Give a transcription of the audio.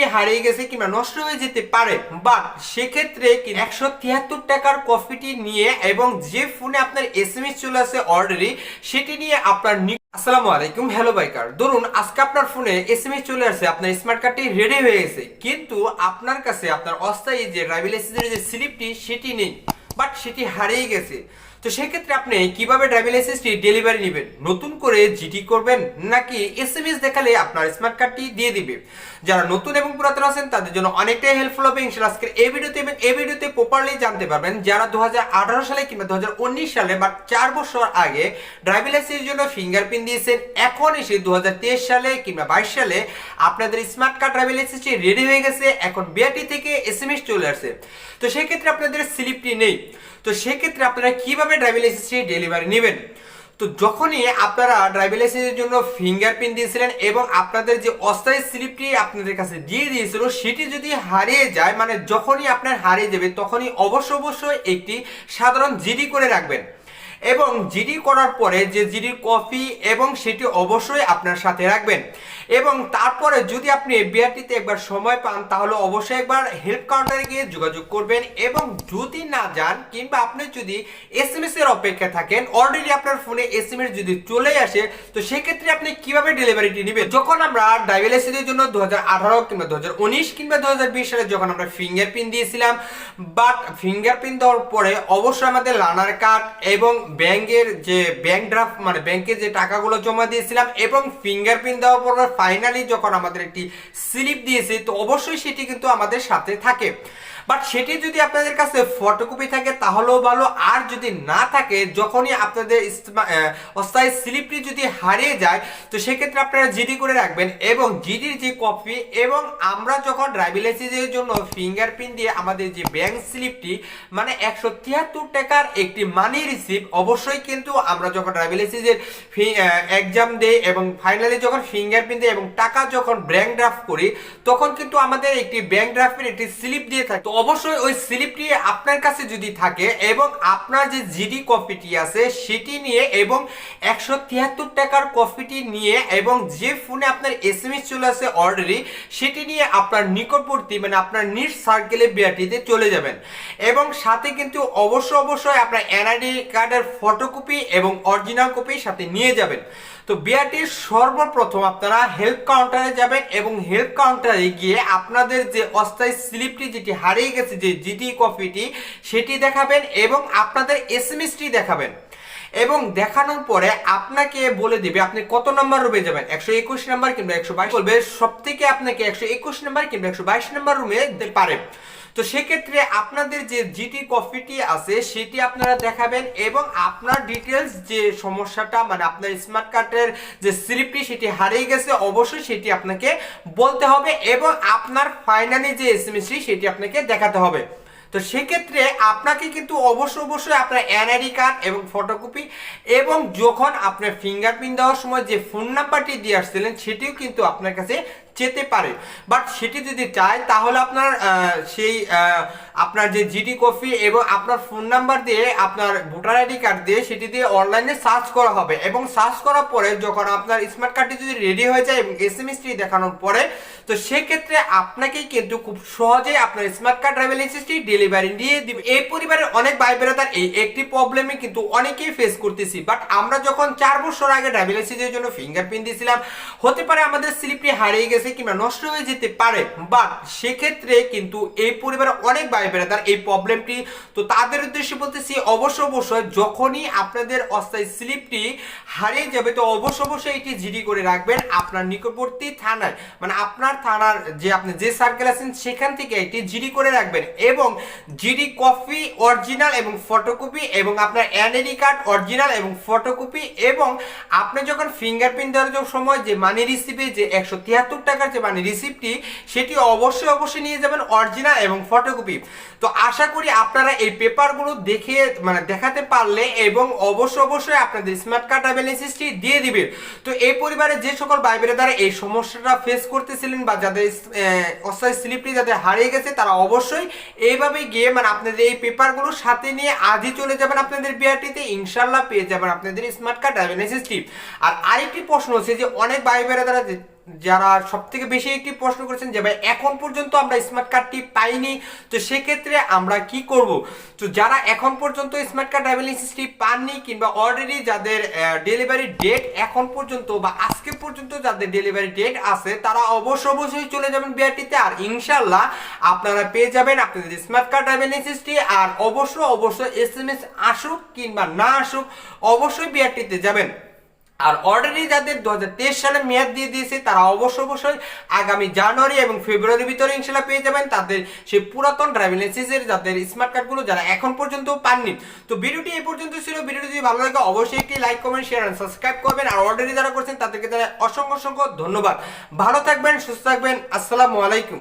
স্লিপটি হারিয়ে গেছে কিংবা নষ্ট হয়ে যেতে পারে বা সেক্ষেত্রে একশো তিয়াত্তর টাকার কফিটি নিয়ে এবং যে ফোনে আপনার এস এম এস চলে আসে অলরেডি সেটি নিয়ে আপনার আসসালামু আলাইকুম হ্যালো বাইকার ধরুন, আজকে আপনার ফোনে এস এম এস চলে আসছে আপনার স্মার্ট কার্ডটি রেডি হয়ে গেছে, কিন্তু আপনার কাছে আপনার অস্থায়ী যে ড্রাইভিং লাইসেন্সের যে স্লিপটি সেটি নেই। বাট সেটি হারিয়ে গেছে। তো সেক্ষেত্রে আপনি কীভাবে ড্রাইভিং লাইসেন্সটি ডেলিভারি নেবেন? নতুন করে জিটি করবেন নাকি এস এম এস দেখালে আপনার স্মার্ট কার্ডটি দিয়ে দিবে? যারা নতুন এবং পুরাতন আছেন, তাদের জন্য অনেকটাই হেল্পফুল হবে ইনশাল্লাহ আজকের এই ভিডিওতে এবং এই ভিডিওতে প্রপারলি জানতে পারবেন যারা দু হাজার আঠারো সালে কিংবা দু হাজার উনিশ সালে বা চার বছর আগে ড্রাইভিং লাইসেন্সের জন্য ফিঙ্গারপ্রিন্ট দিয়েছেন, এখন এসে দু হাজার তেইশ সালে কিংবা বাইশ সালে আপনাদের স্মার্ট কার্ড ড্রাইভিং লাইসেন্সটি রেডি হয়ে গেছে। এখন বিআরটি থেকে এস এম এস চলে আসছে তো সেক্ষেত্রে আপনাদের স্লিপটি নেই। তো সেক্ষেত্রে আপনারা কীভাবে ড্রাইভিং লাইসেন্সটি ডেলিভারি নেবেন? তো যখনই আপনারা ড্রাইভিং লাইসেন্সের জন্য ফিঙ্গারপ্রিন্ট দিয়েছিলেন এবং আপনাদের যে অস্থায়ী স্লিপটি আপনাদের কাছে দিয়ে দিয়েছিল, সেটি যদি হারিয়ে যায় মানে যখনই আপনার হারিয়ে যাবে, তখনই অবশ্য অবশ্যই একটি সাধারণ জিডি করে রাখবেন। এবং জিডি করার পরে যে জিডির কপি এবং সেটি অবশ্যই আপনার সাথে রাখবেন। এবং তারপরে যদি আপনি বিআরটিতে একবার সময় পান, তাহলে অবশ্যই একবার হেল্প কাউন্টারে গিয়ে যোগাযোগ করবেন এবং যদি না যান কিংবা আপনি যদি এস এম এস এর অপেক্ষায় থাকেন অলরেডি আপনার ফোনে এস এম এস যদি চলে আসে, তো সেক্ষেত্রে আপনি কীভাবে ডেলিভারিটি নেবেন? যখন আমরা লাইসেন্সের জন্য দু হাজার আঠারো কিংবা দু হাজার উনিশ কিংবা দু হাজার বিশ সালে যখন আমরা ফিঙ্গারপ্রিন্ট দিয়েছিলাম বাট ফিঙ্গারপ্রিন্ট দেওয়ার পরে অবশ্যই আমাদের লার্নার কার্ড এবং ব্যাংকের যে ব্যাংক ড্রাফট মানে ব্যাংকে যে টাকাগুলো জমা দিয়েছিলাম এবং ফিঙ্গারপ্রিন্ট দেওয়ার পর ফাইনালি যখন আমাদের একটি স্লিপ দিয়েছে, তো অবশ্যই সেটি কিন্তু আমাদের সাথে থাকে। বাট সেটি যদি আপনাদের কাছে ফটোকপি থাকে, তাহলেও ভালো। আর যদি না থাকে, যখনই আপনাদের অস্থায়ী স্লিপটি যদি হারিয়ে যায়, তো সেক্ষেত্রে আপনারা জিডি করে রাখবেন এবং জিডির যে কপি এবং আমরা যখন ড্রাইভিং লাইসেন্সের জন্য ফিঙ্গারপ্রিন্ট দিয়ে আমাদের যে ব্যাংক স্লিপটি মানে একশো তিয়াত্তর টাকার একটি মানি রিসিভ অবশ্যই কিন্তু আমরা যখন ড্রাইভিং লাইসেন্সের এক্সাম দেই এবং ফাইনালি যখন ফিঙ্গারপ্রিন্ট দিই এবং টাকা যখন ব্যাংক ড্রাফট করি, তখন কিন্তু আমাদের একটি ব্যাংক ড্রাফটের একটি স্লিপ দিয়ে থাকে। তো অবশ্যই ওই স্লিপটি আপনার কাছে যদি থাকে এবং আপনার যে জিডি কপিটি আছে, সেটি নিয়ে এবং একশো তিয়াত্তর টাকার কপিটি নিয়ে এবং যে ফোনে আপনার এস এম এস চলে আসে অলরেডি সেটি নিয়ে আপনার নিকটবর্তী মানে আপনার নিট সার্কেলে বিআরটিতে চলে যাবেন। এবং সাথে কিন্তু অবশ্য অবশ্যই আপনার এনআইডি কার্ডের ফটোকপি এবং অরিজিনাল কপি সাথে নিয়ে যাবেন। তো বিআরটির সর্বপ্রথম আপনারা হেল্প কাউন্টারে যাবেন এবং হেল্প কাউন্টারে গিয়ে আপনাদের যে অস্থায়ী স্লিপটি, যেটি হারিয়ে গেছে যে জিটি কপিটি সেটি দেখাবেন এবং আপনাদের এস এম এসটি দেখাবেন। এবং দেখানোর পরে আপনাকে বলে দিবে আপনি কত নম্বর রুমে যাবেন, একশো একুশ নাম্বার কিংবা একশো বাইশ বলবে সব থেকে আপনাকে একশো একুশ নাম্বার কিংবা একশো বাইশ নাম্বার রুমে পারে। তো সেক্ষেত্রে আপনাদের যে জিটি কপিটি আছে, সেটি আপনারা দেখাবেন এবং আপনার ডিটেলস যে সমস্যাটা মানে আপনার স্মার্ট কার্ডের যে স্লিপটি সেটি হারিয়ে গেছে, অবশ্যই সেটি আপনাকে বলতে হবে এবং আপনার ফাইনালি যে এস সেটি আপনাকে দেখাতে হবে। তো সেক্ষেত্রে আপনাকে কিন্তু অবশ্য অবশ্যই আপনার এনআইডি কার্ড এবং ফটোকপি এবং যখন আপনার ফিঙ্গারপ্রিন্ট দেওয়ার সময় যে ফোন নাম্বারটি দিয়ে আসছিলেন, সেটিও কিন্তু আপনার কাছে যেতে পারে। বাট সেটি যদি চায়, তাহলে আপনার সেই আপনার যে জিডি কপি এবং আপনার ফোন নাম্বার দিয়ে আপনার ভোটার আইডি কার্ড দিয়ে সেটি দিয়ে অনলাইনে সার্চ করা হবে। এবং সার্চ করার পরে যখন আপনার স্মার্ট কার্ডটি যদি রেডি হয়ে যায় এবং এস এম এসটি দেখানোর পরে, তো সেক্ষেত্রে আপনাকেই কিন্তু খুব সহজেই আপনার স্মার্ট কার্ড ড্রাইভিং লাইসেন্সটি ডেলিভারি দিয়ে দিবে। এই পরিবারের অনেক ভাই বেড়াতার এই একটি প্রবলেমে কিন্তু অনেকেই ফেস করতেছি। বাট আমরা যখন চার বছর আগে ড্রাইভিং লাইসেন্সের জন্য ফিঙ্গারপ্রিন্ট দিয়েছিলাম, হতে পারে আমাদের স্লিপটি হারিয়ে গেছে কিংবা নষ্ট হয়ে যেতে পারে বাট সেক্ষেত্রে কিন্তু এই পরিবারের অনেক ভাই বেড়াতার এই প্রবলেমটি তো তাদের উদ্দেশ্যে বলতেছি অবশ্য অবশ্যই যখনই আপনাদের অস্থায়ী স্লিপটি হারিয়ে যাবে, তো অবশ্য অবশ্যই এটি জিডি করে রাখবেন আপনার নিকটবর্তী থানায়। মানে আপনার থানার যে আপনি যে সার্কেল আছেন, সেখান থেকে এটি জিডি করে রাখবেন এবং জিডি কপি অরিজিনাল এবং ফটোকপি এবং আপনার এনআইডি কার্ড অরিজিনাল এবং ফটোকপি এবং আপনি যখন ফিঙ্গারপ্রিন্ট দেওয়ার সময়, যে মানি রিসিপে যে একশো তিয়াত্তর টাকার যে মানি রিসিপ্টটি সেটি অবশ্যই অবশ্যই নিয়ে যাবেন অরিজিনাল এবং ফটোকপি তো আশা করি আপনারা এই পেপারগুলো দেখে মানে দেখাতে পারলে এবং অবশ্যই অবশ্যই আপনাদের স্মার্ট কার্ড ব্যালেন্সটি দিয়ে দিবেন তো এই পরিবারে যে সকল ভাই দ্বারা এই সমস্যাটা ফেস করতেছিলেন বা যাদের অস্থায়ী স্লিপটি যাদের হারিয়ে গেছে, তারা অবশ্যই এইভাবে গিয়ে মানে আপনাদের এই পেপারগুলো সাথে নিয়ে আজই চলে যাবেন আপনাদের বিআরটিতে ইনশাল্লাহ পেয়ে যাবেন আপনাদের স্মার্ট কার্ড ব্যালেন্সটি আর আরেকটি প্রশ্ন হচ্ছে যে, অনেক ভাই দ্বারা যারা সব থেকে বেশি একটি প্রশ্ন করেছেন যে, ভাই, এখন পর্যন্ত আমরা স্মার্ট কার্ডটি পাইনি। তো সেক্ষেত্রে আমরা কি করব? তো যারা এখন পর্যন্ত স্মার্ট কার্ড লাইসেন্সটি পাননি কিংবা অলরেডি যাদের ডেলিভারি ডেট এখন পর্যন্ত বা আজকে পর্যন্ত যাদের ডেলিভারি ডেট আছে, তারা অবশ্য অবশ্যই চলে যাবেন বিআরটিতে আর ইনশাল্লাহ আপনারা পেয়ে যাবেন আপনাদের স্মার্ট কার্ড লাইসেন্সটি আর অবশ্য অবশ্যই এস এম এস আসুক কিংবা না আসুক, অবশ্যই বিআরটিতে যাবেন। আর অলরেডি যাদের দু হাজার তেইশ সালে মেয়াদ দিয়ে দিয়েছে, তারা অবশ্য অবশ্যই আগামী জানুয়ারি এবং ফেব্রুয়ারির ভিতরে ইনশাল্লাহ পেয়ে যাবেন তাদের সেই পুরাতন ড্রাইভিং লাইসেন্সের যাদের স্মার্ট কার্ডগুলো যারা এখন পর্যন্ত পাননি। তো ভিডিওটি এই পর্যন্ত ছিল। ভিডিওটি যদি ভালো লাগে, অবশ্যই একটি লাইক কমেন্ট শেয়ার আর সাবস্ক্রাইব করবেন। আর অলরেডি যারা করছেন, তাদেরকে তারা অসংখ্য অসংখ্য ধন্যবাদ। ভালো থাকবেন, সুস্থ থাকবেন। আসসালামু আলাইকুম।